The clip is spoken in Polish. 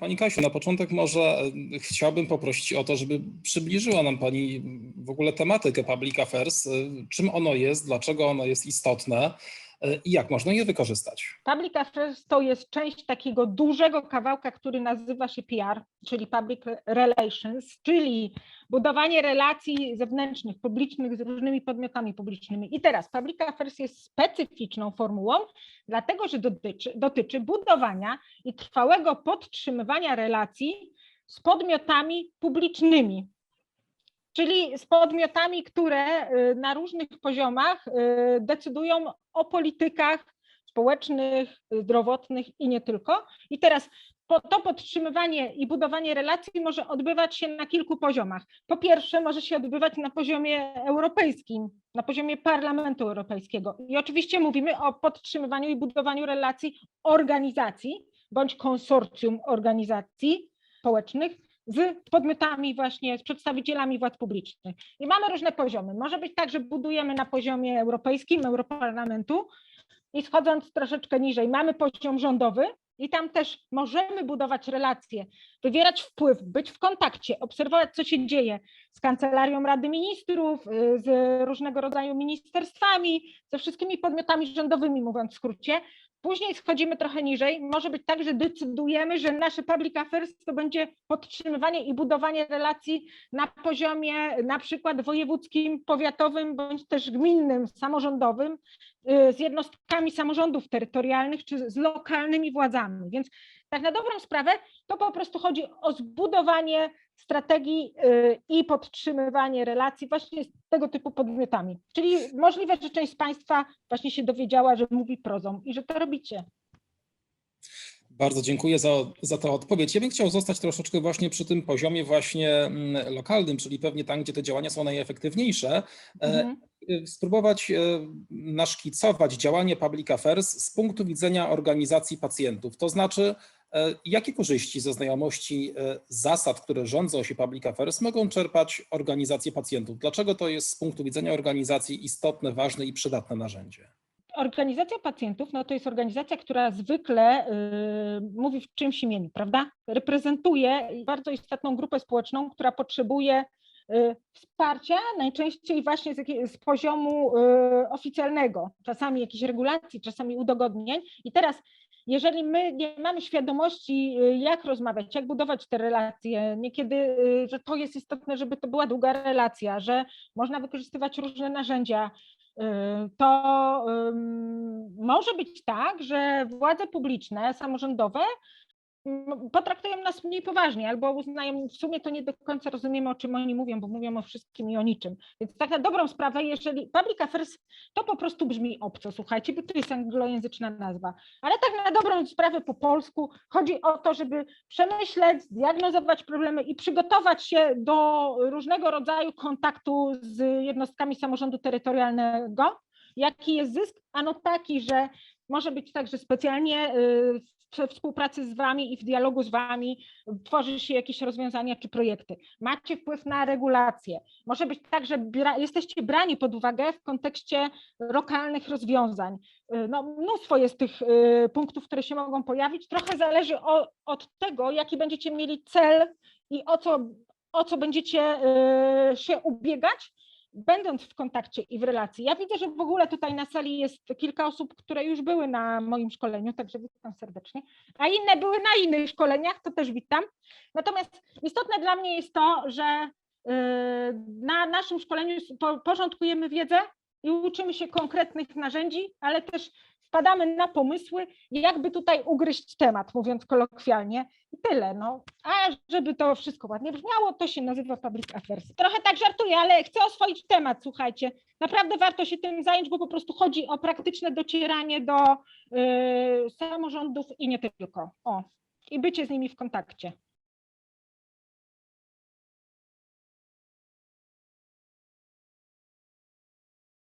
Pani Kasiu, na początek może e, chciałbym poprosić o to, żeby przybliżyła nam Pani w ogóle tematykę Public Affairs, e, czym ono jest, dlaczego ono jest istotne i jak można je wykorzystać. Public Affairs to jest część takiego dużego kawałka, który nazywa się PR, czyli Public Relations, czyli budowanie relacji zewnętrznych, publicznych z różnymi podmiotami publicznymi. I teraz Public Affairs jest specyficzną formułą, dlatego że dotyczy, dotyczy budowania i trwałego podtrzymywania relacji z podmiotami publicznymi. Czyli z podmiotami, które y, na różnych poziomach y, decydują o politykach społecznych, zdrowotnych i nie tylko. I teraz to podtrzymywanie i budowanie relacji może odbywać się na kilku poziomach. Po pierwsze, może się odbywać na poziomie europejskim, na poziomie Parlamentu Europejskiego. I oczywiście mówimy o podtrzymywaniu i budowaniu relacji organizacji bądź konsorcjum organizacji społecznych z podmiotami właśnie, z przedstawicielami władz publicznych. I mamy różne poziomy. Może być tak, że budujemy na poziomie europejskim, Europarlamentu i schodząc troszeczkę niżej, mamy poziom rządowy i tam też możemy budować relacje, wywierać wpływ, być w kontakcie, obserwować, co się dzieje z Kancelarią Rady Ministrów, y, z różnego rodzaju ministerstwami, ze wszystkimi podmiotami rządowymi, mówiąc w skrócie. Później schodzimy trochę niżej. Może być tak, że decydujemy, że nasze public affairs to będzie podtrzymywanie i budowanie relacji na poziomie na przykład wojewódzkim, powiatowym bądź też gminnym, samorządowym y, z jednostkami samorządów terytorialnych czy z lokalnymi władzami. Więc tak na dobrą sprawę to po prostu chodzi o zbudowanie strategii y, i podtrzymywanie relacji właśnie z tego typu podmiotami. Czyli możliwe, że część z Państwa właśnie się dowiedziała, że mówi prozą i że to robicie. Bardzo dziękuję za, za tę odpowiedź. Ja bym chciał zostać troszeczkę właśnie przy tym poziomie właśnie mm, lokalnym, czyli pewnie tam, gdzie te działania są najefektywniejsze. E, Mhm. y, spróbować e, naszkicować działanie Public Affairs z punktu widzenia organizacji pacjentów. To znaczy, jakie korzyści ze znajomości e, zasad, które rządzą się Public Affairs, mogą czerpać organizacje pacjentów? Dlaczego to jest z punktu widzenia organizacji istotne, ważne i przydatne narzędzie? Organizacja pacjentów no to jest organizacja, która zwykle y, mówi w czymś imieniu, prawda? Reprezentuje bardzo istotną grupę społeczną, która potrzebuje y, wsparcia, najczęściej właśnie z, z poziomu y, oficjalnego, czasami jakichś regulacji, czasami udogodnień. I teraz, jeżeli my nie mamy świadomości, y, jak rozmawiać, jak budować te relacje, niekiedy, y, że to jest istotne, żeby to była długa relacja, że można wykorzystywać różne narzędzia, y, to może być tak, że władze publiczne, samorządowe potraktują nas mniej poważnie albo uznają, w sumie to nie do końca rozumiemy, o czym oni mówią, bo mówią o wszystkim i o niczym. Więc tak na dobrą sprawę, jeżeli public affairs, to po prostu brzmi obco, słuchajcie, bo to jest anglojęzyczna nazwa. Ale tak na dobrą sprawę po polsku chodzi o to, żeby przemyśleć, zdiagnozować problemy i przygotować się do różnego rodzaju kontaktu z jednostkami samorządu terytorialnego. Jaki jest zysk? Ano taki, że może być tak, że specjalnie y, we współpracy z Wami i w dialogu z Wami tworzy się jakieś rozwiązania czy projekty. Macie wpływ na regulacje. Może być tak, że jesteście brani pod uwagę w kontekście lokalnych rozwiązań. Y, No, mnóstwo jest tych y, punktów, które się mogą pojawić. Trochę zależy o, od tego, jaki będziecie mieli cel i o co, o co będziecie się ubiegać, będąc w kontakcie i w relacji. Ja widzę, że w ogóle tutaj na sali jest kilka osób, które już były na moim szkoleniu, także witam serdecznie, a inne były na innych szkoleniach, to też witam. Natomiast istotne dla mnie jest to, że y, na naszym szkoleniu porządkujemy wiedzę i uczymy się konkretnych narzędzi, ale też wpadamy na pomysły, jakby tutaj ugryźć temat, mówiąc kolokwialnie. I tyle. No. A żeby to wszystko ładnie brzmiało, to się nazywa Public Affairs. Trochę tak żartuję, ale chcę oswoić temat, słuchajcie. Naprawdę warto się tym zająć, bo po prostu chodzi o praktyczne docieranie do y, samorządów i nie tylko. O, i bycie z nimi w kontakcie.